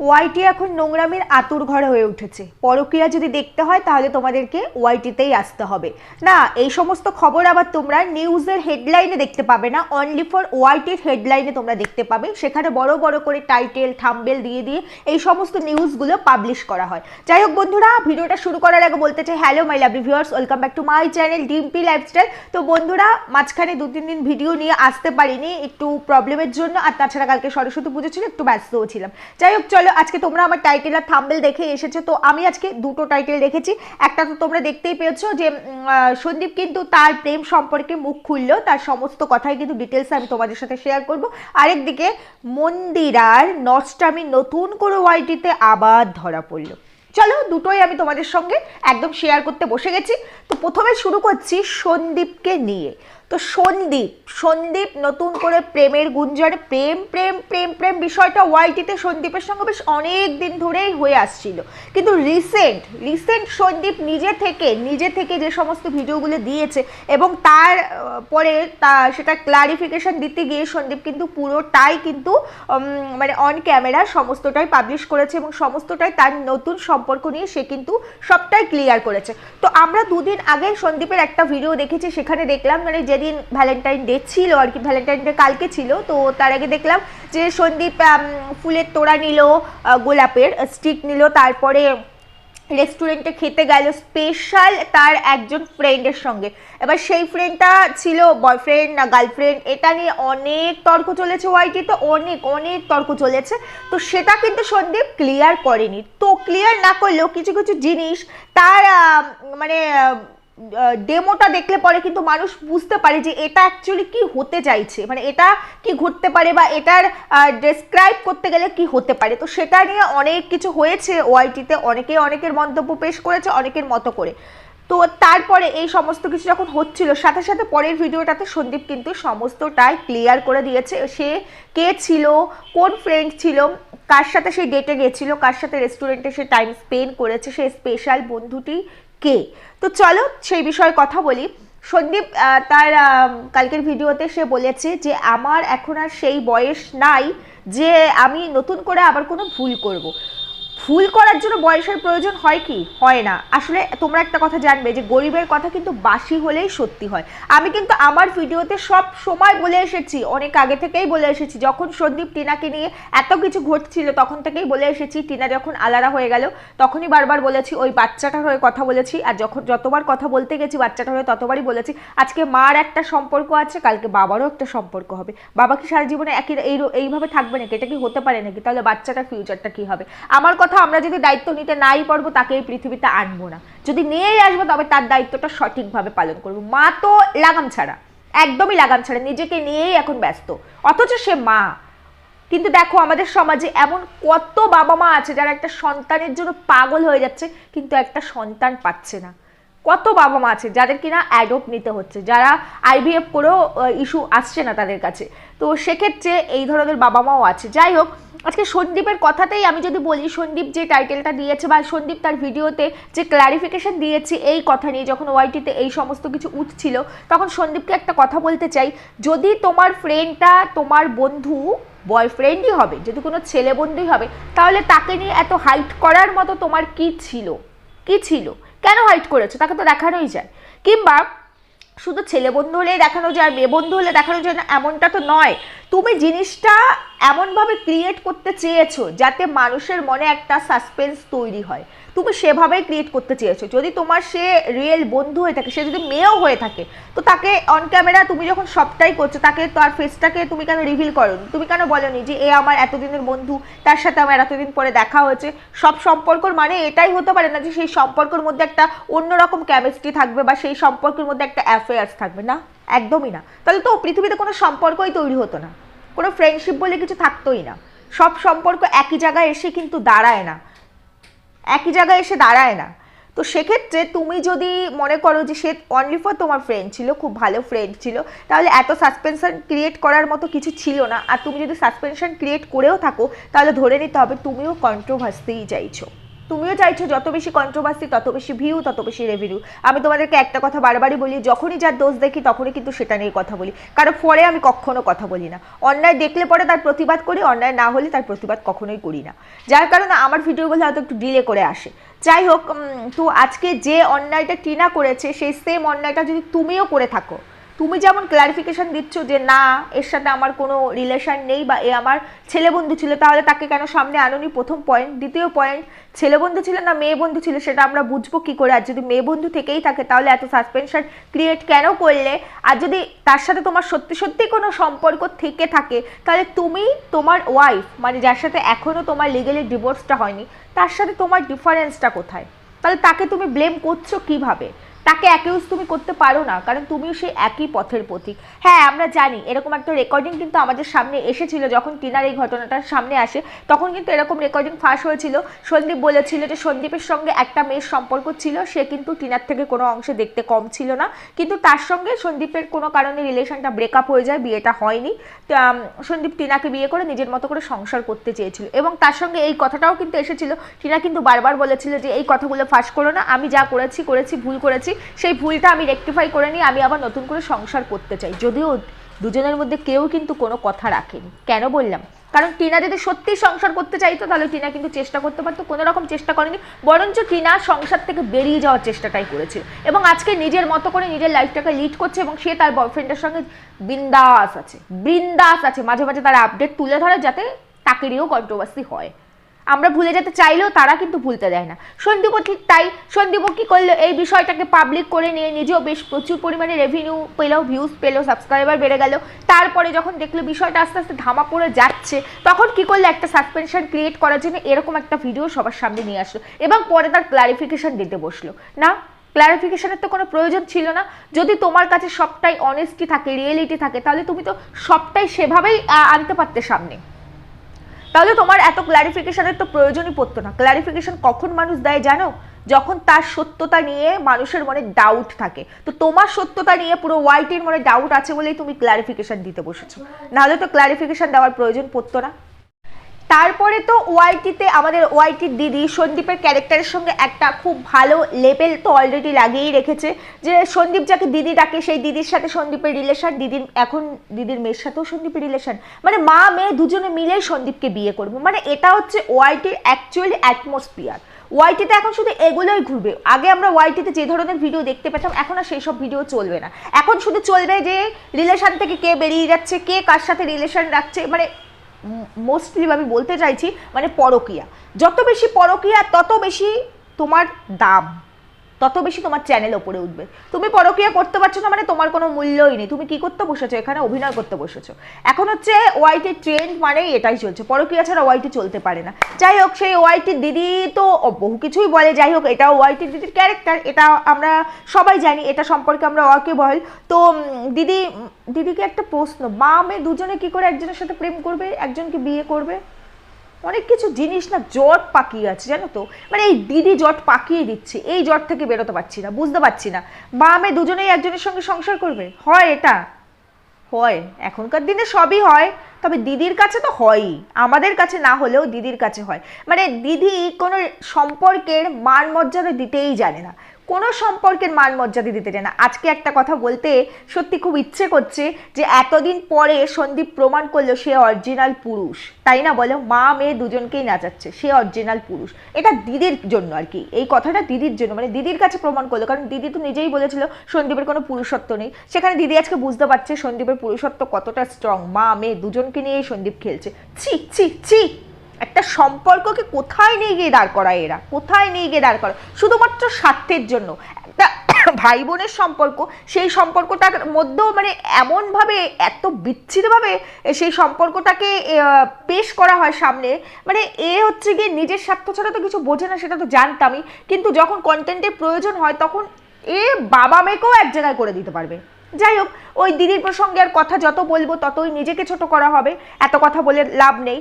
ওয়াইটি এখন নোংরামের আতুর ঘরে হয়ে উঠেছে। পরকীয়া যদি দেখতে হয়, তাহলে তোমাদেরকে ওয়াইটিতেই আসতে হবে। না, এই সমস্ত খবর আবার তোমরা নিউজের হেডলাইনে দেখতে পাবে না। অনলি ফর ওয়াইটির হেডলাইনে তোমরা দেখতে পাবে। সেখানে বড় বড় করে টাইটেল, থাম্বেল দিয়ে দিয়ে এই সমস্ত নিউজগুলো পাবলিশ করা হয়। যাই হোক বন্ধুরা, ভিডিওটা শুরু করার আগে বলতে চাই, hello my lovely viewers, welcome back to my channel Dimpy lifestyle. তো বন্ধুরা, মাঝখানে দু তিন দিন ভিডিও নিয়ে আসতে পারিনি, একটু প্রবলেমের জন্য, আর তাছাড়া কালকে সরস্বতী পুজো ছিল, একটু ব্যস্তও ছিলাম। যাই হোক, চলো আজকে তোমরা আমার টাইটেল আর থাম্বেল দেখে এসেছ, তো আমি আজকে দুটো টাইটেল দেখেছি। একটা তো তোমরা দেখতেই পেয়েছ যে সন্দীপ কিন্তু তার প্রেম সম্পর্কে মুখ খুললো, তার সমস্ত কথাই কিন্তু ডিটেলস আমি তোমাদের সাথে শেয়ার করব। আরেকদিকে, মন্দিরার নষ্টামি নতুন করে ওয়াইটিতে আবার ধরা পড়ল। চলো, দুটোই আমি তোমাদের সঙ্গে একদম শেয়ার করতে বসে গেছি। তো প্রথমে শুরু করছি সন্দীপকে নিয়ে। তো সন্দীপ সন্দীপ নতুন করে প্রেমের গুঞ্জনে প্রেম প্রেম প্রেম প্রেম বিষয়টা ওয়াইটিতে সন্দীপের সঙ্গে বেশ অনেক দিন ধরেই হয়ে আসছিল। কিন্তু রিসেন্ট রিসেন্ট সন্দীপ নিজে থেকে নিজে থেকে যে সমস্ত ভিডিওগুলো দিয়েছে এবং তার পরে তা, সেটা ক্লারিফিকেশন দিতে গিয়ে সন্দীপ কিন্তু পুরোটাই কিন্তু মানে অন ক্যামেরা সমস্তটাই পাবলিশ করেছে এবং সমস্তটাই তার নতুন সম্পর্ক নিয়ে সে কিন্তু সবটাই ক্লিয়ার করেছে। তো আমরা দুদিন আগে সন্দীপের একটা ভিডিও দেখেছি, সেখানে দেখলাম মানে যেদিন ভ্যালেন্টাইন ডে ছিল, আর কি ভ্যালেন্টাইন ডে কালকে ছিল, তো তার আগে দেখলাম যে সন্দীপ ফুলের তোড়া নিল গোলাপের স্টিক নিল, তারপরে রেস্টুরেন্টে খেতে গেল স্পেশাল তার একজন ফ্রেন্ডের সঙ্গে। এবার সেই ফ্রেন্ডটা ছিল বয়ফ্রেন্ড না গার্লফ্রেন্ড এটা নিয়ে অনেক তর্ক চলেছে ওয়াইটিতে অনেক অনেক তর্ক চলেছে। তো সেটা কিন্তু সন্দীপ ক্লিয়ার করেনি। তো ক্লিয়ার না করলেও কিছু কিছু জিনিস তার মানে ডেমোটা দেখলে পরে কিন্তু মানুষ বুঝতে পারে যে এটা অ্যাকচুয়ালি কি হতে চাইছে মানে এটা কি ঘটতে পারে বা এটার ডেসক্রাইব করতে গেলে কি হতে পারে। তো সেটা নিয়ে অনেক কিছু হয়েছে ওয়াইটিতে অনেকে, অনেকের মন্তব্য পেশ করেছে, অনেকের মতো করে। তো তারপরে এই সমস্ত কিছু যখন হচ্ছিল, সাথে সাথে পরের ভিডিওটাতে সন্দীপ কিন্তু সমস্তটাই ক্লিয়ার করে দিয়েছে। সে কে ছিল, কোন ফ্রেন্ড ছিল, কার সাথে সে ডেটে গেছিল, কার সাথে রেস্টুরেন্টে সে টাইম স্পেন্ড করেছে, সে স্পেশাল বন্ধুটি কে তো চলো সেই বিষয়ে কথা বলি সন্দীপ তার কালকের ভিডিওতে সে বলেছে যে, আমার এখন আর সেই বয়স নাই যে আমি নতুন করে আবার কোনো ভুল করব। ভুল করার জন্য বয়সের প্রয়োজন হয় কি? হয় না। আসলে তোমরা একটা কথা জানবে যে গরিবের কথা কিন্তু বাসি হলেই সত্যি হয়। আমি কিন্তু আমার ভিডিওতে সব সময় বলে এসেছি, অনেক আগে থেকেই বলে এসেছি, যখন সন্দীপ টিনাকে নিয়ে এত কিছু ঘটছিল, তখন থেকেই বলে এসেছি, টিনা যখন আলাদা হয়ে গেল, তখনই বারবার বলেছি, ওই বাচ্চাটার হয়ে কথা বলেছি। আর যখন যতবার কথা বলতে গেছি, বাচ্চাটার হয়ে ততবারই বলেছি, আজকে মার একটা সম্পর্ক আছে, কালকে বাবারও একটা সম্পর্ক হবে। বাবা কি সারা জীবনে একই, এই, এইভাবে থাকবে নাকি? এটা কি হতে পারে নাকি? তাহলে বাচ্চাটার ফিউচারটা কি হবে? আমার কথা আমরা যদি দায়িত্ব নিতে নাই পারব তাকে এই পৃথিবীতে আনব না। যদি নিয়েই আসব, তবে তার দায়িত্বটা সঠিকভাবে পালন করব। মা তো লাগাম ছাড়া, একদমই লাগাম ছাড়া, নিজেকে নিয়েই এখন ব্যস্ত। অথচ সে মা। কিন্তু দেখো, আমাদের সমাজে এমন কত বাবা মা আছে, যারা একটা সন্তানের জন্য পাগল হয়ে যাচ্ছে, কিন্তু একটা সন্তান পাচ্ছে না। কত বাবা মা আছে, যাদের কিনা অ্যাডপ্ট নিতে হচ্ছে, যারা আইভিএফ করেও ইস্যু আসছে না তাদের কাছে। তো সেক্ষেত্রে এই ধরনের বাবা মাও আছে। যাই হোক, আজকে সন্দীপের কথাতেই আমি যদি বলি, সন্দীপ যে টাইটেলটা দিয়েছে বা সন্দীপ তার ভিডিওতে যে ক্লারিফিকেশন দিয়েছে এই কথা নিয়ে, যখন ওয়াইটিতে এই সমস্ত কিছু উঠছিল, তখন সন্দীপকে একটা কথা বলতে চাই। যদি তোমার ফ্রেন্ডটা তোমার বন্ধু বয়ফ্রেন্ডই হবে, যদি কোনো ছেলে বন্ধুই হবে, তাহলে তাকে নিয়ে এত হাইট করার মতো তোমার কি ছিল? কি ছিল? কেন হাইট করেছ? তাকে তো দেখানোই যায়। কিংবা শুধু ছেলে বন্ধু হলেই দেখানো যায়, মেয়ে বন্ধু হলে দেখানো যায় না, এমনটা তো নয়। তুমি জিনিসটা এমনভাবে ক্রিয়েট করতে চেয়েছো যাতে মানুষের মনে একটা সাসপেন্স তৈরি হয়। তুমি সেভাবেই ক্রিয়েট করতে চেয়েছো। যদি তোমার সে রিয়েল বন্ধু হয়ে থাকে, সে যদি মেয়েও হয়ে থাকে, তো তাকে অন ক্যামেরা তুমি যখন সবটাই করছ, তাকে তার ফেসটাকে তুমি কেন রিভিল করো তুমি কেন বলনি যে, এ আমার এতদিনের বন্ধু, তার সাথে আমার এতদিন পরে দেখা হয়েছে সব সম্পর্কর মানে এটাই হতে পারে না যে, সেই সম্পর্কের মধ্যে একটা অন্যরকম কেমিস্ট্রি থাকবে বা সেই সম্পর্কের মধ্যে একটা অ্যাফেয়ার্স থাকবে। না, একদমই না। তাহলে তো পৃথিবীতে কোনো সম্পর্কই তৈরি হতো না। কোনো ফ্রেন্ডশিপ বলে কিছু থাকতোই না। সব সম্পর্ক একই জায়গায় এসে কিন্তু দাঁড়ায় না। একই জায়গায় এসে দাঁড়ায় না। তো সেক্ষেত্রে তুমি যদি মনে করো যে সে অনলি ফর তোমার ফ্রেন্ড ছিল, খুব ভালো ফ্রেন্ড ছিল, তাহলে এত সাসপেনশন ক্রিয়েট করার মতো কিছু ছিল না। আর তুমি যদি সাসপেনশন ক্রিয়েট করেও থাকো, তাহলে ধরে নিতে হবে তুমিও কন্ট্রোভার্সিই চাইছো তুমিও চাইছো যত বেশি কন্ট্রোভার্সি তত বেশি ভিউ তত বেশি রেভিনিউ আমি তোমাদেরকে একটা কথা বারবারই বলি, যখনই যার দোষ দেখি তখনই কিন্তু সেটা নিয়ে কথা বলি। কারণ পরে আমি কখনো কথা বলি না। অন্যায় দেখলে পরে তার প্রতিবাদ করি, অন্যায় না হলে তার প্রতিবাদ কখনোই করি না। যার কারণে আমার ভিডিওগুলো হয়তো একটু ডিলে করে আসে। যাই হোক তো আজকে যে অন্যায়টা টিনা করেছে, সেই সেম অন্যায়টা যদি তুমিও করে থাকো তুমি যেমন ক্লারিফিকেশন দিচ্ছ যে না, এর সাথে আমার কোনো রিলেশন নেই বা এ আমার ছেলে বন্ধু ছিল, তাহলে তাকে কেন সামনে আনোনি? প্রথম পয়েন্ট দ্বিতীয় পয়েন্ট ছেলে বন্ধু ছিল না মেয়ে বন্ধু ছিল, সেটা আমরা বুঝব কী করে? আর যদি মেয়ে বন্ধু থেকেই থাকে, তাহলে এত সাসপেনশন ক্রিয়েট কেন করলে? আর যদি তার সাথে তোমার সত্যি সত্যি কোনো সম্পর্ক থেকে থাকে, তাহলে তুমি তোমার ওয়াইফ মানে যার সাথে এখনও তোমার লিগেলি ডিভোর্সটা হয়নি, তার সাথে তোমার ডিফারেন্সটা কোথায়? তাহলে তাকে তুমি ব্লেম করছ কীভাবে? তাকে অ্যাকিউজ তুমি করতে পারো না, কারণ তুমিও সেই একই পথের পথিক। হ্যাঁ আমরা জানি এরকম একটা রেকর্ডিং কিন্তু আমাদের সামনে এসেছিল, যখন টিনার এই ঘটনাটার সামনে আসে, তখন কিন্তু এরকম রেকর্ডিং ফাঁস হয়েছিল। সন্দীপ বলেছিল যে সন্দীপের সঙ্গে একটা মেয়ের সম্পর্ক ছিল, সে কিন্তু টিনার থেকে কোনো অংশে দেখতে কম ছিল না। কিন্তু তার সঙ্গে সন্দীপের কোনো কারণে রিলেশনটা ব্রেকআপ হয়ে যায়, বিয়েটা হয়নি। সন্দীপ টিনাকে বিয়ে করে নিজের মতো করে সংসার করতে চেয়েছিল। এবং তার সঙ্গে এই কথাটাও কিন্তু এসেছিল। টিনা কিন্তু বারবার বলেছিল যে, এই কথাগুলো ফাঁস করো না, আমি যা করেছি করেছি, ভুল করেছি সেই ভুলটা আমি রেকটিফাই করে নিয়ে আমি আবার নতুন করে সংসার করতে চাই। যদিও দুজনের মধ্যে কেউ কিন্তু কোনো কথা রাখেনি। কেন বললাম? কারণ টিনা যদি সত্যি সংসার করতে চাইতো, তাহলে টিনা কিন্তু চেষ্টা করতে পারতো, কোনো রকম চেষ্টা করেনি। বরঞ্চ টিনা সংসার থেকে বেরিয়ে যাওয়ার চেষ্টাটাই করেছে এবং আজকে নিজের মতো করে নিজের লাইফটাকে লিড করছে এবং সে তার বয়ফ্রেন্ডের সঙ্গে বিন্দাস আছে। বিন্দাস আছে। মাঝে মাঝে তারা আপডেট তুলে ধরে যাতে তাকে নিয়েও কন্ট্রোভার্সি হয়। আমরা ভুলে যেতে চাইলেও তারা কিন্তু ভুলতে দেয় না। সন্দীপও ঠিক তাই। সন্দীপও কি করল? এই বিষয়টাকে পাবলিক করে নিয়ে নিজেও বেশ প্রচুর পরিমাণে রেভিনিউ পেল ভিউজ পেল সাবস্ক্রাইবার বেড়ে গেল। তারপরে যখন দেখল বিষয়টা আস্তে আস্তে ধামা পড়ে যাচ্ছে, তখন কি করল? একটা সাসপেনশন ক্রিয়েট করার জন্য এরকম একটা ভিডিও সবার সামনে নিয়ে আসলো এবং পরে তার ক্লারিফিকেশন দিতে বসল। না ক্লারিফিকেশনের তো কোনো প্রয়োজন ছিল না। যদি তোমার কাছে সবটাই অনেস্টি থাকে রিয়েলিটি থাকে, তাহলে তুমি তো সবটাই সেভাবেই আনতে পারতে সামনে। তাহলে তোমার এত ক্লারিফিকেশনের তো প্রয়োজনই পড়তো না। ক্লারিফিকেশন কখন মানুষ দেয় জানো? যখন তার সত্যতা নিয়ে মানুষের মনে ডাউট থাকে। তো তোমার সত্যতা নিয়ে পুরো ওয়াইটির মনে ডাউট আছে বলেই তুমি ক্লারিফিকেশন দিতে বসেছো। নাহলে তো ক্লারিফিকেশন দেওয়ার প্রয়োজন পড়তো না। তারপরে তো ওয়াইটিতে আমাদের ওয়াইটির দিদি সন্দীপের ক্যারেক্টারের সঙ্গে একটা খুব ভালো লেভেল তো অলরেডি লাগিয়েই রেখেছে। যে সন্দীপ যাকে দিদি ডাকে, সেই দিদির সাথে সন্দীপের রিলেশন দিদির এখন দিদির মেয়ের সাথেও সন্দীপের রিলেশন মানে মা, মেয়ে দুজনে মিলেই সন্দীপকে বিয়ে করব। মানে এটা হচ্ছে ওয়াইটির অ্যাকচুয়ালি অ্যাটমসফিয়ার ওয়াইটিতে এখন শুধু এগুলোই ঘুরবে। আগে আমরা ওয়াইটিতে যে ধরনের ভিডিও দেখতে পেতাম, এখন আর সেই সব ভিডিও চলবে না। এখন শুধু চলবে যে রিলেশন থেকে কে বেরিয়ে যাচ্ছে, কে কার সাথে রিলেশন রাখছে মানে মোস্টলি আমি বলতে চাইছি মানে পরকিয়া। যত বেশি পরকিয়া তত বেশি তোমার দাম। তত বেশি তোমার চ্যানেল ওপরে উঠবে। তুমি পরকিয়া করতে পারছ না মানে তোমার কোনো মূল্যই নেই। তুমি কি করতে বসেছো? এখানে অভিনয় করতে বসেছো। এখন হচ্ছে ওয়াইটি ট্রেন্ড মানেই এটাই চলছে। পরকিয়া ছাড়া ওয়াইটি চলতে পারে না। যাই হোক, সেই ওয়াইটির দিদি তো বহু কিছুই বলে। যাই হোক এটা ওয়াইটির দিদির ক্যারেক্টার এটা আমরা সবাই জানি, এটা সম্পর্কে আমরা ওয়াকে বল। তো দিদি, দিদিকে একটা প্রশ্ন মা মেয়ে দুজনে কি করে একজনের সাথে প্রেম করবে? একজনকে বিয়ে করবে? অনেক কিছু জিনিস না জট পাকিয়ে আছে, জানো তো? মানে এই দিদি জট পাকিয়ে দিচ্ছে, এই জট থেকে বেরোতে পারছি না, বুঝতে পারছি না। মা মেয়ে দুজনেই একজনের সঙ্গে সংসার করবে? হয় এটা? হয়, এখনকার দিনে সবই হয়, তবে দিদির কাছে তো হয়ই। আমাদের কাছে না হলেও দিদির কাছে হয়। মানে দিদি কোনো সম্পর্কের মান মর্যাদা দিতেই জানে না। কোনো সম্পর্কের মান মর্যাদা দিতে চায় না। আজকে একটা কথা বলতে সত্যি খুব ইচ্ছে করছে যে এতদিন পরে সন্দীপ প্রমাণ করল সে অরিজিনাল পুরুষ। তাই না বলো? মা, মেয়ে দুজনকেই নাচাচ্ছে, সে অরিজিনাল পুরুষ। এটা দিদির জন্য আর কি। এই কথাটা দিদির জন্য। মানে দিদির কাছে প্রমাণ করল। কারণ দিদি তো নিজেই বলেছিল সন্দীপের কোনো পুরুষত্ব নেই। সেখানে দিদি আজকে বুঝতে পারছে সন্দীপের পুরুষত্ব কতটা স্ট্রং মা, মেয়ে দুজনকে নিয়েই সন্দীপ খেলছে। ছি ছি ছি! একটা সম্পর্ককে কোথায় নিয়ে গিয়ে দাঁড় করায় এরা? কোথায় নিয়ে গিয়ে দাঁড় করায়? শুধুমাত্র স্বার্থের জন্য। একটা ভাই বোনের সম্পর্ক, সেই সম্পর্কটার মধ্যেও মানে এমনভাবে, এত বিচ্ছিন্নভাবে সেই সম্পর্কটাকে পেশ করা হয় সামনে মানে এ হচ্ছে গিয়ে নিজের স্বার্থ ছাড়া তো কিছু বোঝে না, সেটা তো জানতামই। কিন্তু যখন কন্টেন্টের প্রয়োজন হয়, তখন এ বাবা মেয়েকেও এক জায়গায় করে দিতে পারবে। যাই হোক, ওই দিদির প্রসঙ্গে আর কথা যত বলব ততই নিজেকে ছোট করা হবে, এত কথা বলে লাভ নেই।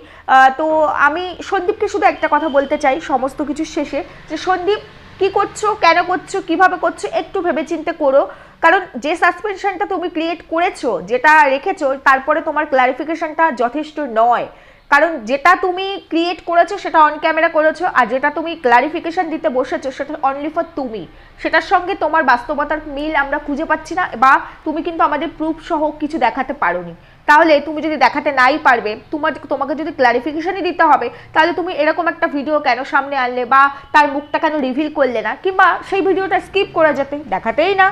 তো আমি সন্দীপকে শুধু একটা কথা বলতে চাই সমস্ত কিছু শেষে, যে সন্দীপ, কি করছ, কেন করছ, কীভাবে করছ, একটু ভেবেচিন্তে করো। কারণ যে সাসপেনশনটা তুমি ক্রিয়েট করেছ, যেটা রেখেছো, তারপরে তোমার ক্লারিফিকেশনটা যথেষ্ট নয়। কারণ যেটা তুমি ক্রিয়েট করেছ সেটা অন ক্যামেরা করেছ, আর যেটা তুমি ক্লারিফিকেশন দিতে বসেছো সেটা অনলি ফর তুমি। সেটার সঙ্গে তোমার বাস্তবতার মিল আমরা খুঁজে পাচ্ছি না, বা তুমি কিন্তু আমাদের প্রুফ সহ কিছু দেখাতে পারোনি। তাহলে তুমি যদি দেখাতে নাই পারবে, তোমার তোমাকে যদি ক্লারিফিকেশনই দিতে হবে, তাহলে তুমি এরকম একটা ভিডিও কেন সামনে আনলে, বা তার মুখটা কেন রিভিল করলে না, কিংবা সেই ভিডিওটা স্কিপ করে যেতে, দেখাতেই না।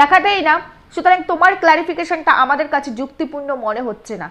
দেখাতেই না। সুতরাং তোমার ক্লারিফিকেশনটা আমাদের কাছে যুক্তিপূর্ণ মনে হচ্ছে না।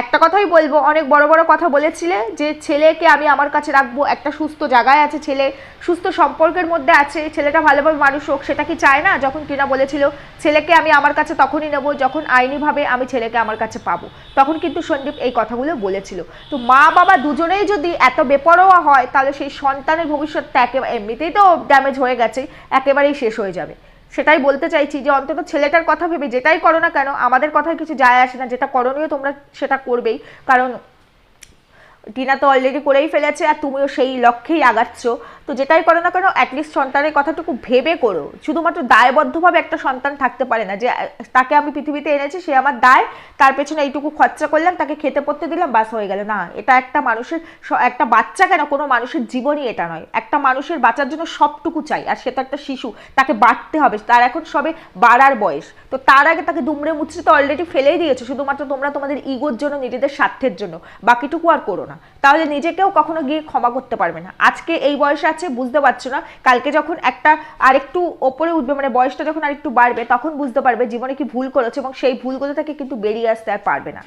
একটা কথাই বলব, অনেক বড় বড় কথা বলেছিলে যে ছেলেকে আমি আমার কাছে রাখব, একটা সুস্থ জায়গায় আছে ছেলে, সুস্থ সম্পর্কের মধ্যে আছে, ছেলেটা ভালোভাবে মানুষ হোক, সেটা কি চায় না? যখন কিনা বলেছিল, ছেলেকে আমি আমার কাছে তখনই নেব যখন আইনিভাবে আমি ছেলেকে আমার কাছে পাবো। তখন কিন্তু সন্দীপ এই কথাগুলো বলেছিল। তো মা বাবা দুজনেই যদি এত বেপরোয়া হয়, তাহলে সেই সন্তানের ভবিষ্যৎটা একেবারে, এমনিতেই তো ড্যামেজ হয়ে গেছে, একেবারেই শেষ হয়ে যাবে। সেটাই বলতে চাইছি যে অন্তত ছেলেটার কথা ভেবে যেটাই করো না কেন, আমাদের কথায় কিছু যায় আসে না, যেটা করণীয় তোমরা সেটা করবেই। কারণ টিনা তো অলরেডি করেই ফেলেছে আর তুমিও সেই লক্ষ্যেই আগাচ্ছ। তো যেটাই করো না কেন অ্যাটলিস্ট সন্তানের কথাটুকু ভেবে করো। শুধুমাত্র দায়বদ্ধভাবে একটা সন্তান থাকতে পারে না যে, তাকে আমি পৃথিবীতে এনেছি, সে আমার দায়, তার পেছনে এইটুকু খরচা করলাম, তাকে খেতে পড়তে দিলাম, বাস হয়ে গেল। না, এটা একটা মানুষের একটা বাচ্চা কেন, কোনো মানুষের জীবনই এটা নয়। একটা মানুষের বাঁচার জন্য সবটুকু চাই, আর সে তো একটা শিশু, তাকে বাড়তে হবে। তার এখন সবে বাড়ার বয়স। তো তার আগে তাকে দুমড়ে মুচড়ে তো অলরেডি ফেলেই দিয়েছ, শুধুমাত্র তোমরা তোমাদের ইগোর জন্য, নিজেদের স্বার্থের জন্য। বাকিটুকু আর করো না। তাহলে নিজেকেও কখনো গিয়ে ক্ষমা করতে পারবে না। আজকে এই বয়সে আছে, বুঝতে পারছ না? কালকে যখন একটা আরেকটু ওপরে উঠবে মানে বয়সটা যখন আরেকটু বাড়বে, তখন বুঝতে পারবে জীবনে কি ভুল করেছে এবং সেই ভুলগুলো থেকে কিন্তু বেরিয়ে আসতে আর পারবে না।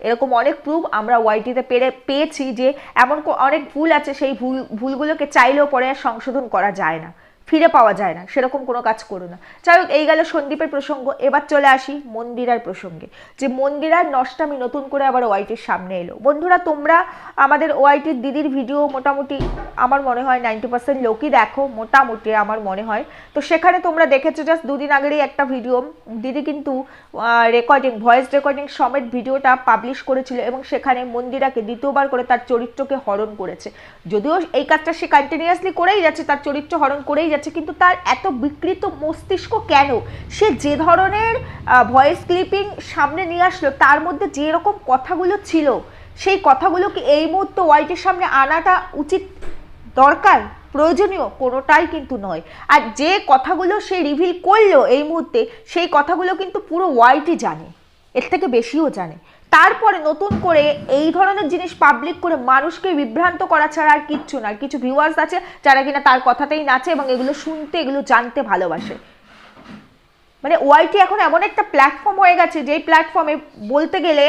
এরকম অনেক প্রুফ আমরা ওয়াইটিতে পেরে, পেয়েছি যে এমন অনেক ভুল আছে, সেই ভুল, ভুলগুলোকে চাইলেও পরে আর সংশোধন করা যায় না। ফিরে পাওয়া যায় না, সেরকম কোনো কাজ করো না। যাই হোক, এই গেল সন্দীপের প্রসঙ্গ। এবার চলে আসি মন্দিরার প্রসঙ্গে। যে মন্দিরার নষ্টামি নতুন করে আবার ওয়াইটির সামনে এলো। বন্ধুরা, তোমরা আমাদের ওয়াইটির দিদির ভিডিও মোটামুটি আমার মনে হয় নাইনটি পার্সেন্ট লোকই দেখো, মোটামুটি আমার মনে হয়। তো সেখানে তোমরা দেখেছ জাস্ট দুদিন আগেরই একটা ভিডিও। দিদি কিন্তু রেকর্ডিং ভয়েস রেকর্ডিং সমেত ভিডিওটা পাবলিশ করেছিল এবং সেখানে মন্দিরাকে দ্বিতীয়বার করে তার চরিত্রকে হরণ করেছে। যদিও এই কাজটা সে কন্টিনিউয়াসলি করেই যাচ্ছে, তার চরিত্র হরণ করেই কিন্তু তার এত বিকৃত মস্তিষ্ক কেন? সে যে ধরনের ভয়েস ক্লিপিং সামনে নিয়ে আসলো, তার মধ্যে যে রকম কথাগুলো ছিল, সেই কথাগুলোকে এই মুহূর্তে ওয়াইটের সামনে আনাটা উচিত দরকার? প্রয়োজনীয়, কোনোটাই কিন্তু নয়। আর যে কথাগুলো সে রিভিল করল এই মুহূর্তে, সেই কথাগুলো কিন্তু পুরো ওয়াইটি জানে, এর থেকে বেশিও জানে। তারপরে নতুন করে এই ধরনের জিনিস পাবলিক করে মানুষকে বিভ্রান্ত করা ছাড়া আর কিচ্ছু না। কিছু ভিউয়ার্স আছে যারা কিনা তার কথাতেই নাচে এবং এগুলো শুনতে, এগুলো জানতে ভালোবাসে। মানে ওয়াইটি এখন এমন একটা প্ল্যাটফর্ম হয়ে গেছে, যেই প্ল্যাটফর্মে বলতে গেলে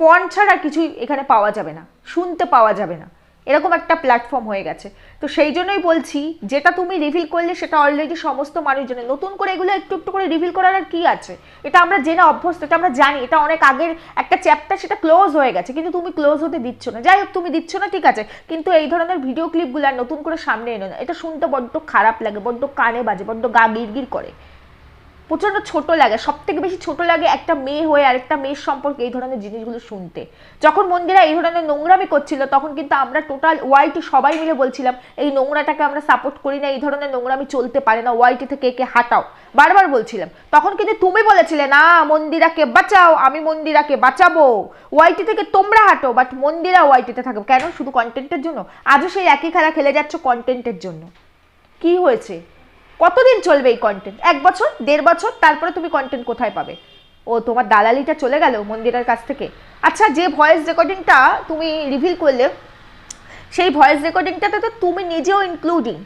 পণ ছাড়া কিছুই এখানে পাওয়া যাবে না, শুনতে পাওয়া যাবে না। এরকম একটা প্ল্যাটফর্ম হয়ে গেছে। তো সেই জন্যই বলছি, যেটা তুমি রিভিল করলে সেটা অলরেডি সমস্ত মানুষ জানে নতুন করে এগুলো একটু একটু করে রিভিল করার আর কি আছে? এটা আমরা জেনে অভ্যস্ত, এটা আমরা জানি, এটা অনেক আগের একটা চ্যাপ্টার সেটা ক্লোজ হয়ে গেছে, কিন্তু তুমি ক্লোজ হতে দিচ্ছ না। যাই হোক, তুমি দিচ্ছ না, ঠিক আছে। কিন্তু এই ধরনের ভিডিও ক্লিপগুলো আর নতুন করে সামনে এনো না এটা শুনতে বড্ড খারাপ লাগে, বড্ড কানে বাজে, বড্ড গা গিরগির করে। প্রচণ্ড ছোট লাগে সব থেকে বেশি ছোট লাগে একটা মেয়ে হয়ে আরেকটা মেয়ের সম্পর্কে এই ধরনের জিনিসগুলো শুনতে। যখন মন্দিরা এই ধরনের নোংরামি করছিল, তখন কিন্তু আমরা টোটাল ওয়াইটি সবাই মিলে বলছিলাম, এই নোংরাটাকে আমরা সাপোর্ট করি না, এই ধরনের নোংরামি চলতে পারে না ওয়াইটি থেকে একে হাঁটাও। বারবার বলছিলাম। তখন কিন্তু তুমি বলেছিলে, না, মন্দিরাকে বাঁচাও, আমি মন্দিরাকে বাঁচাবো। ওয়াইটি থেকে তোমরা হাঁটো বাট মন্দিরা ওয়াইটিতে থাকো। কেন? শুধু কন্টেন্টের জন্য? আজও সেই একই খেলা খেলে যাচ্ছ কন্টেন্টের জন্য। কি হয়েছে? কতদিন চলবে এই কন্টেন্ট এক বছর? দেড় বছর? তারপরে তুমি কন্টেন্ট কোথায় পাবে? ও, তোমার দালালিটা চলে গেল মন্দিরের কাছ থেকে। আচ্ছা যে ভয়েস রেকর্ডিংটা তুমি রিভিল করলে, সেই ভয়েস রেকর্ডিংটাতে তো তুমি নিজেও ইনক্লুডিং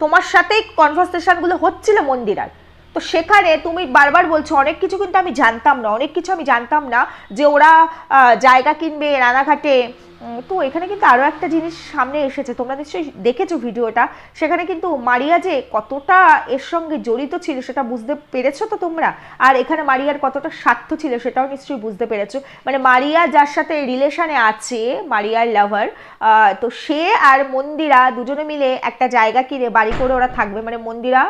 তোমার সাথেই কনভারসেশনগুলো হচ্ছিল মন্দিরার তো সেখানে তুমি বারবার বলছো, অনেক কিছু কিন্তু আমি জানতাম না, অনেক কিছু আমি জানতাম না যে ওরা জায়গা কিনবে রানাঘাটে তো এখানে কিন্তু আরও একটা জিনিস সামনে এসেছে। তোমরা নিশ্চয়ই দেখেছ ভিডিওটা। সেখানে কিন্তু মারিয়া যে কতটা এর সঙ্গে জড়িত ছিল সেটা বুঝতে পেরেছ তো তোমরা? আর এখানে মারিয়ার কতটা স্বার্থ ছিল সেটাও নিশ্চয়ই বুঝতে পেরেছ। মানে মারিয়া যার সাথে রিলেশনে আছে, মারিয়ার লাভার তো সে আর মন্দিরা দুজনে মিলে একটা জায়গা কিনে বাড়ি করে ওরা থাকবে। মানে মন্দিরা,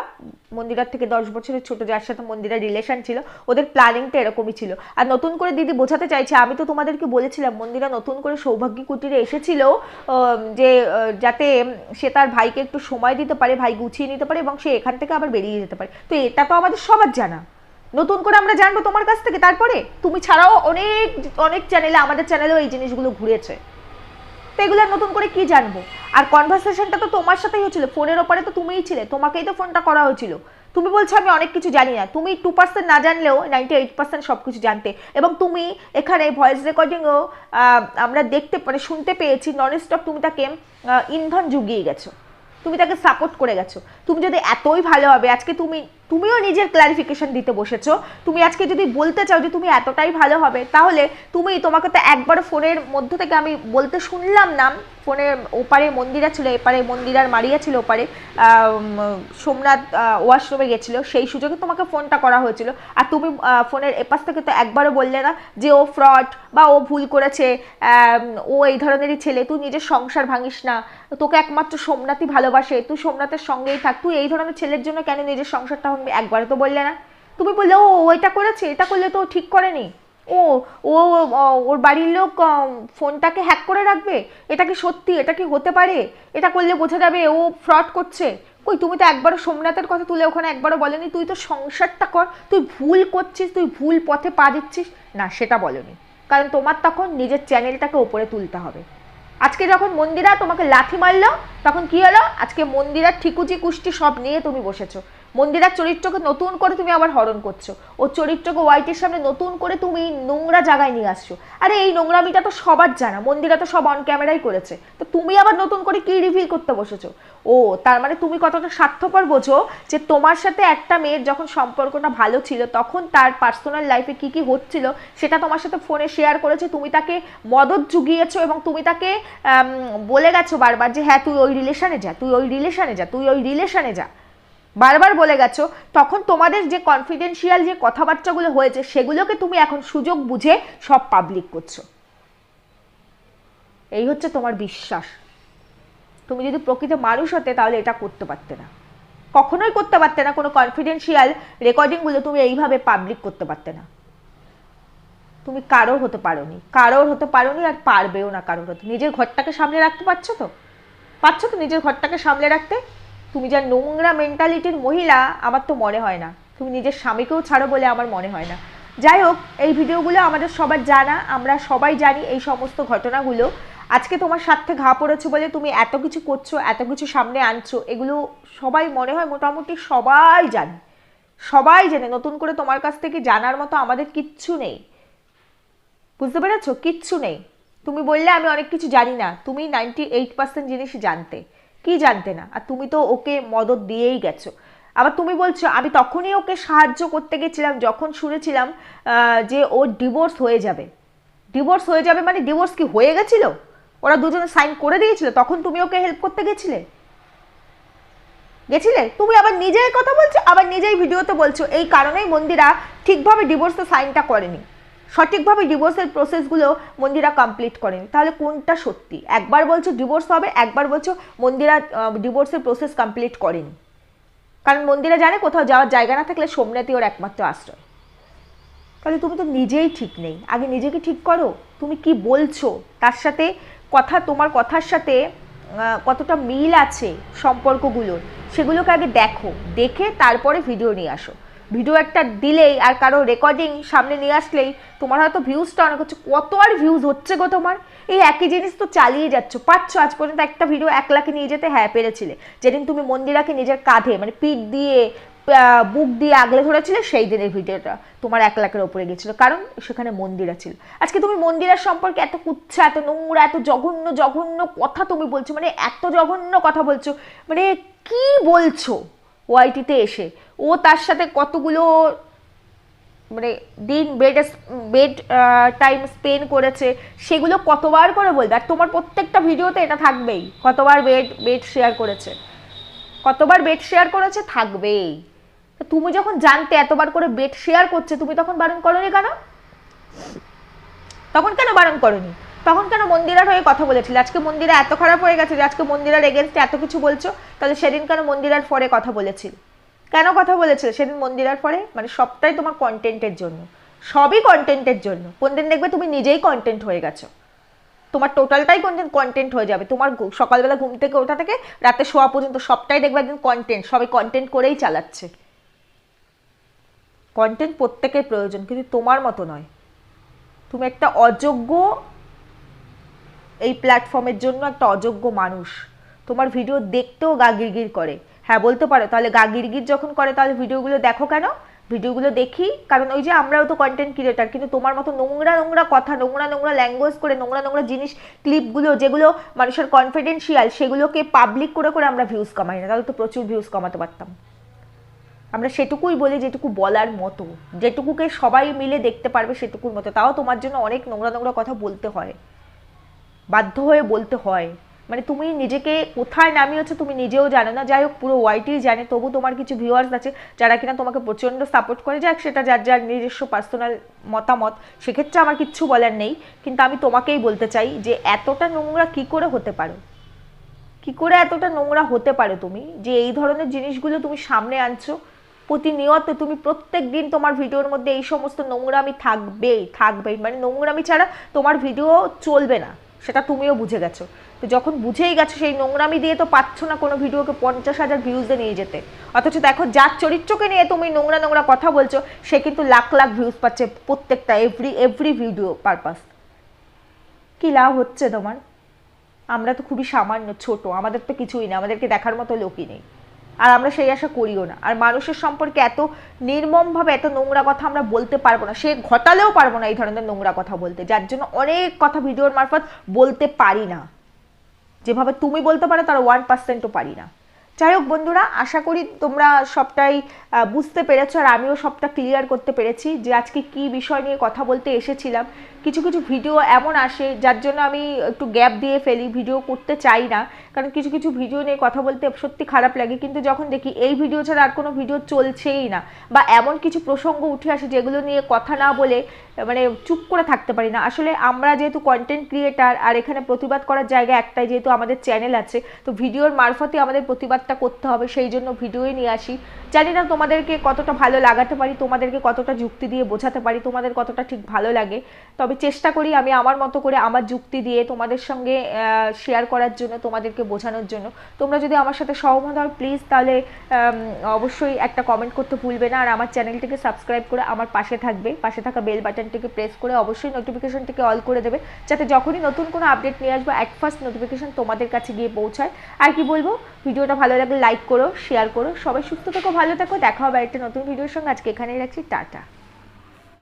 মন্দিরার থেকে দশ বছরের ছোট যার সাথে মন্দিরার রিলেশন ছিল, ওদের প্ল্যানিংটা এরকমই ছিল। আর নতুন করে দিদি বোঝাতে চাইছে, আমি তো তোমাদেরকে বলেছিলাম, মন্দিরা নতুন করে সৌভাগ্য কুটিরে এসেছিল যে যাতে সে তার ভাইকে একটু সময় দিতে পারে, ভাই গুছিয়ে নিতে পারে এবং সে এখান থেকে আবার বেরিয়ে যেতে পারে। তো এটা তো আমাদের সবার জানা। নতুন করে আমরা জানব তোমার কাছ থেকে। তারপরে তুমি ছাড়াও অনেক অনেক চ্যানেলে আমাদের চ্যানেলেও এই জিনিসগুলো ঘুরেছে। তো এগুলো নতুন করে কি জানব? আর কনভারসেশনটা তো তোমার সাথেই হয়েছিল ফোনের ওপরে তো তুমিই ছিলে। তোমাকেই তো ফোনটা করা হয়েছিল। তুমি বলছো আমি অনেক কিছু জানি না। তুমি টু পার্সেন্ট না জানলেও নাইনটি এইট পার্সেন্ট সব কিছু জানতে। এবং তুমি এখানে ভয়েস রেকর্ডিংও আমরা দেখতে মানে শুনতে পেয়েছি নন স্টপ তুমি তাকে ইন্ধন জুগিয়ে গেছো। তুমি তাকে সাপোর্ট করে গেছো। তুমি যদি এতই ভালো হবে, আজকে তুমি তুমিও নিজের ক্লারিফিকেশন দিতে বসেছো। তুমি আজকে যদি বলতে চাও যে তুমি এতটাই ভালো হবে, তাহলে তুমি তোমাকে তো একবার ফোনের মধ্য থেকে আমি বলতে শুনলাম না। ফোনে ওপারে মন্দিরা ছিল, এপারে মন্দিরার মারিয়া ছিল, ওপারে সোমনাথ ওয়াশরুমে গেছিল, সেই সুযোগে তোমাকে ফোনটা করা হয়েছিল। আর তুমি ফোনের এপাশ থেকে তো একবারও বললে না যে ও ফ্রড বা ও ভুল করেছে ও এই ধরনেরই ছেলে, তুই নিজের সংসার ভাঙিস না, তোকে একমাত্র সোমনাথই ভালোবাসে, তুই সোমনাথের সঙ্গেই থাক, তুই এই ধরনের ছেলের জন্য কেন নিজের সংসারটা ভাঙবি একবারও তো বললে না। তুমি বললে, ও ওইটা করেছে, এটা করলে তো ঠিক করেনি। ও ও ওর বাড়ির লোক ফোনটাকে হ্যাক করে রাখবে? এটা কি সত্যি? এটা কি হতে পারে? এটা করলে বোঝা যাবে ও ফ্রড করছে। কই, তুমি তো একবারও সোমনাথের কথা তুলে ওখানে একবারও বলেনি। তুই তো সংসারটা কর। তুই ভুল করছিস, তুই ভুল পথে পা দিচ্ছিস। না, সেটা বলনি। কারণ তোমার তখন নিজের চ্যানেলটাকে ওপরে তুলতে হবে। আজকে যখন মন্দিরা তোমাকে লাথি মারলো, তখন কি হলো? আজকে মন্দিরার ঠিকুচি, কুষ্টি সব নিয়ে তুমি বসেছো। মন্দিরার চরিত্রকে নতুন করে তুমি আবার হরণ করছ। ও চরিত্রকে হোয়াইটের সামনে নতুন করে তুমি নোংরা জায়গায় নিয়ে আসছো। আরে, এই নোংরামিটা তো সবার জানা। মন্দিরা তো সব অন ক্যামেরাই করেছে। তো তুমি আবার নতুন করে কি রিভিল করতে বসেছো? ও, তার মানে তুমি কতটা স্বার্থপর বোঝো যে তোমার সাথে একটা মেয়ের যখন সম্পর্কটা ভালো ছিল, তখন তার পার্সোনাল লাইফে কি কি হচ্ছিল সেটা তোমার সাথে ফোনে শেয়ার করেছে, তুমি তাকে মদত জুগিয়েছো এবং তুমি তাকে বলে গেছো বারবার যে হ্যাঁ তুই ওই রিলেশনে যা, তুই ওই রিলেশনে যা, তুই ওই রিলেশনে যা। বারবার বলে গেছো, তখন তোমাদের যে কনফিডেন্সিয়াল যে কথাবার্তাগুলো হয়েছে, সেগুলোকে তুমি এখন সুযোগ বুঝে সব পাবলিক করছ। এই হচ্ছে তোমার বিশ্বাস। তুমি যদি প্রকৃত মানুষ হতে, তাহলে এটা করতে পারতে না। কখনোই করতে পারতে না, কোনো কনফিডেন্সিয়াল রেকর্ডিংগুলো তুমি এইভাবে পাবলিক করতে পারতে না। তুমি কারোর হতে পারোনি। কারোর হতে পারোনি আর পারবেও না কারোর হতে। নিজের ঘরটাকে সামলে রাখতে পারছ তো? পারছ তো নিজের ঘরটাকে সামলে রাখতে? তুমি যা নোংরা মেন্টালিটির মহিলা, আমার তো মনে হয় না। তুমি নিজের স্বামীকেও ছাড়ো বলে আমার মনে হয় না। যাই হোক, এই ভিডিওগুলো আমাদের সবার জানা, আমরা সবাই জানি এই সমস্ত ঘটনাগুলো। আজকে তোমার স্বার্থে ঘা পড়েছে বলে তুমি এত কিছু করছ, এত কিছু সামনে আনছো, এগুলো সবাই মনে হয় মোটামুটি সবাই জানে। সবাই জানে, নতুন করে তোমার কাছ থেকে জানার মতো আমাদের কিচ্ছু নেই। বুঝতে পেরেছ? কিচ্ছু নেই। তুমি বললে আমি অনেক কিছু জানি না। তুমি নাইনটি এইট পার্সেন্ট জিনিস জানতে। কি জানতে না? আর তুমি তো ওকে মদত দিয়েই গেছো। আবার তুমি বলছো, আমি তখনই ওকে সাহায্য করতে গেছিলাম, যখন শুনেছিলাম যে ওর ডিভোর্স হয়ে যাবে। ডিভোর্স হয়ে যাবে মানে ডিভোর্স কি হয়ে গেছিল? ওরা দুজনে সাইন করে দিয়েছিল, তখন তুমি ওকে হেল্প করতে গেছিলে? গেছিলে? তুমি আবার নিজেই কথা বলছো, আবার নিজেই ভিডিওতে বলছো, এই কারণেই মন্দিরা ঠিকভাবে ডিভোর্সের সাইনটা করেনি। সঠিকভাবে ডিভোর্সের প্রসেসগুলো মন্দিরা কমপ্লিট করেনি। তাহলে কোনটা সত্যি? একবার বলছো ডিভোর্স হবে, একবার বলছো মন্দিরা ডিভোর্সের প্রসেস কমপ্লিট করেনি। কারণ মন্দিরা জানে কোথাও যাওয়ার জায়গা না থাকলে সোমনাথই ওর একমাত্র আশ্রয়। তাহলে তুমি তো নিজেই ঠিক নেই। আগে নিজেকে ঠিক করো। তুমি কি বলছো? তার সাথে কথা, তোমার কথার সাথে কতটা মিল আছে সম্পর্কগুলোর, সেগুলোকে আগে দেখো। দেখে তারপরে ভিডিও নিয়ে আসো। ভিডিও একটা দিলেই আর কারও রেকর্ডিং সামনে নিয়ে আসলেই তোমার হয়তো ভিউজটা অনেক হচ্ছে কত আর ভিউজ হচ্ছে গো তোমার? এই একই জিনিস তো চালিয়ে যাচ্ছ। পাচ্ছ আজ পর্যন্ত একটা ভিডিও এক লাখে নিয়ে যেতে? হ্যাঁ পেরেছিলে। যেদিন তুমি মন্দিরাকে নিজের কাঁধে মানে পিঠ দিয়ে বুক দিয়ে আগলে ধরেছিলে, সেই দিনের ভিডিওটা তোমার এক লাখের ওপরে গেছিল কারণ সেখানে মন্দিরা ছিল। আজকে তুমি মন্দিরার সম্পর্কে এত কুচ্ছা, এত নোংরা, এত জঘন্য জঘন্য কথা তুমি বলছো মানে এত জঘন্য কথা বলছো মানে কি বলছো? ওয়াইটিতে এসে ও তার সাথে কতগুলো মানে দিন বেড বেড টাইম স্পেন্ড করেছে, সেগুলো কতবার করে বলবে? আর তোমার প্রত্যেকটা ভিডিওতে এটা থাকবেই। কতবার বেড বেড শেয়ার করেছে? কতবার বেড শেয়ার করেছে? থাকবেই। তুমি যখন জানতে এতবার করে বেড শেয়ার করছে, তুমি তখন বারণ করনি কেন? তখন কেন বারণ করনি? তখন কেন মন্দিরার হয়ে কথা বলেছিলে? আজকে মন্দিরা এত খারাপ হয়ে গেছে যে, আজকে মন্দিরার এগেনস্টে এত কিছু বলছো, তাহলে সেদিন কেন মন্দিরার ফরে কথা বলেছিল? কেন কথা বলেছিলে? সেদিন মন্দিরার পরে? মানে সবটাই তোমার কন্টেন্টের জন্য। সবই কন্টেন্টের জন্য। কোনদিন দেখবে তুমি নিজেই কন্টেন্ট হয়ে গেছো। তোমার টোটালটাই কোনদিন কন্টেন্ট হয়ে যাবে। তোমার সকালবেলা ঘুম থেকে ওঠা থেকে রাতে শোয়া পর্যন্ত সবটাই দেখবে একদিন কন্টেন্ট সবাই কন্টেন্ট করেই চালাচ্ছে। কন্টেন্ট প্রত্যেকের প্রয়োজন, কিন্তু তোমার মতো নয়। তুমি একটা অযোগ্য এই প্ল্যাটফর্মের জন্য একটা অযোগ্য মানুষ। তোমার ভিডিও দেখতেও গা গিরগির করে। হ্যাঁ বলতে পারো। তাহলে গা গিরগির যখন করে, তাহলে ভিডিওগুলো দেখো কেন? ভিডিওগুলো দেখি। কারণ ওই যে আমরাও তো কন্টেন্ট ক্রিয়েটার কিন্তু তোমার মতো নোংরা নোংরা কথা, নোংরা নোংরা ল্যাঙ্গুয়েজ করে, নোংরা নোংরা জিনিস ক্লিপগুলো যেগুলো মানুষের কনফিডেন্সিয়াল সেগুলোকে পাবলিক করে করে আমরা ভিউজ কামাই না। তাহলে তো প্রচুর ভিউজ কমাতে পারতাম। আমরা সেটুকুই বলি যেটুকু বলার মতো। যেটুকুকে সবাই মিলে দেখতে পারবে সেটুকুর মতো। তাও তোমার জন্য অনেক নোংরা নোংরা কথা বলতে হয়। বাধ্য হয়ে বলতে হয়। মানে তুমি নিজেকে কোথায় নামিয়েছো তুমি নিজেও জানো না। যাই হোক পুরো ওয়াইটি জানে, তবু তোমার কিছু ভিউয়ার্স আছে যারা কিনা তোমাকে প্রচণ্ড সাপোর্ট করে। যাক, সেটা যার যার নিজস্ব পার্সোনাল মতামত, সেক্ষেত্রে আমার কিচ্ছু বলার নেই। কিন্তু আমি তোমাকেই বলতে চাই যে, এতটা নোংরা কি করে হতে পারো? কি করে এতটা নোংরা হতে পারো তুমি? যে এই ধরনের জিনিসগুলো তুমি সামনে আনছো, প্রতিনিয়ত তুমি প্রত্যেক দিন তোমার ভিডিওর মধ্যে এই সমস্ত নোংরামি থাকবেই থাকবেই। মানে নোংরামি ছাড়া তোমার ভিডিও চলবে না। সেটা তুমিও বুঝে গেছো। তো যখন বুঝেই গেছো সেই নোংরামি দিয়ে তো পাচ্ছ না কোনো ভিডিওকে পঞ্চাশ হাজার ভিউজে নিয়ে যেতে। অথচ দেখো যার চরিত্রকে নিয়ে তুমি নোংরা নোংরা কথা বলছো, সে কিন্তু লাখ লাখ ভিউজ পাচ্ছে প্রত্যেকটা এভরি এভরি ভিডিও পারপাস কি লাভ হচ্ছে তোমার? আমরা তো খুবই সামান্য ছোট, আমাদের তো কিছুই না, আমাদেরকে দেখার মতো লোকই নেই। আর আমরা সেই আশা করিও না। আর মানুষের সম্পর্কে এত নির্মমভাবে এত নোংরা কথা আমরা বলতে পারব না। সে ঘটালেও পারব না এই ধরনের নোংরা কথা বলতে, যার জন্য অনেক কথা ভিডিওর মারফত বলতে পারি না। যেভাবে তুমি বলতে পারো তার ওয়ান পার্সেন্টও পারি না। যাই হোক বন্ধুরা, আশা করি তোমরা সবটাই বুঝতে পেরেছ আর আমিও সবটা ক্লিয়ার করতে পেরেছি যে আজকে কি বিষয় নিয়ে কথা বলতে এসেছিলাম। কিছু কিছু ভিডিও এমন আসে যার জন্য আমি একটু গ্যাপ দিয়ে ফেলি ভিডিও করতে চাই না। কারণ কিছু কিছু ভিডিও নিয়ে কথা বলতে সত্যি খারাপ লাগে, কিন্তু যখন দেখি এই ভিডিও ছাড়া আর কোনো ভিডিও চলছেই না বা এমন কিছু প্রসঙ্গ উঠে আসে যেগুলো নিয়ে কথা না বলে মানে চুপ করে থাকতে পারি না। আসলে আমরা যেহেতু কন্টেন্ট ক্রিয়েটার আর এখানে প্রতিবাদ করার জায়গা একটাই, যেহেতু আমাদের চ্যানেল আছে, তো ভিডিওর মারফতে আমাদের প্রতিবাদটা করতে হবে, সেই জন্য ভিডিওই নিয়ে আসি। জানি না তোমাদেরকে কতটা ভালো লাগাতে পারি, তোমাদেরকে কতটা যুক্তি দিয়ে বোঝাতে পারি, তোমাদের কতটা ঠিক ভালো লাগে। তবে চেষ্টা করি আমি আমার মতো করে আমার যুক্তি দিয়ে, তোমাদের সঙ্গে শেয়ার করার জন্য, তোমাদেরকে বোঝানোর জন্য। তোমরা যদি আমার সাথে সহমত হও প্লিজ তাহলে অবশ্যই একটা কমেন্ট করতে ভুলবে না। আর আমার চ্যানেলটিকে সাবস্ক্রাইব করে আমার পাশে থাকবে। পাশে থাকা বেল বাটনটিকে প্রেস করে অবশ্যই নোটিফিকেশনটিকে অল করে দেবে। যাতে যখনই নতুন কোনো আপডেট নিয়ে আসব এক ফার্স্ট নোটিফিকেশন তোমাদের কাছে গিয়ে পৌঁছায়। আর কি বলব? ভিডিওটা ভালো লাগলে লাইক করো শেয়ার করো। সবাই সুস্থ থেকো, ভালো থেকো। দেখা হবে একটা নতুন ভিডিওর সঙ্গে। আজকে এখানেই রাখছি। টাটা।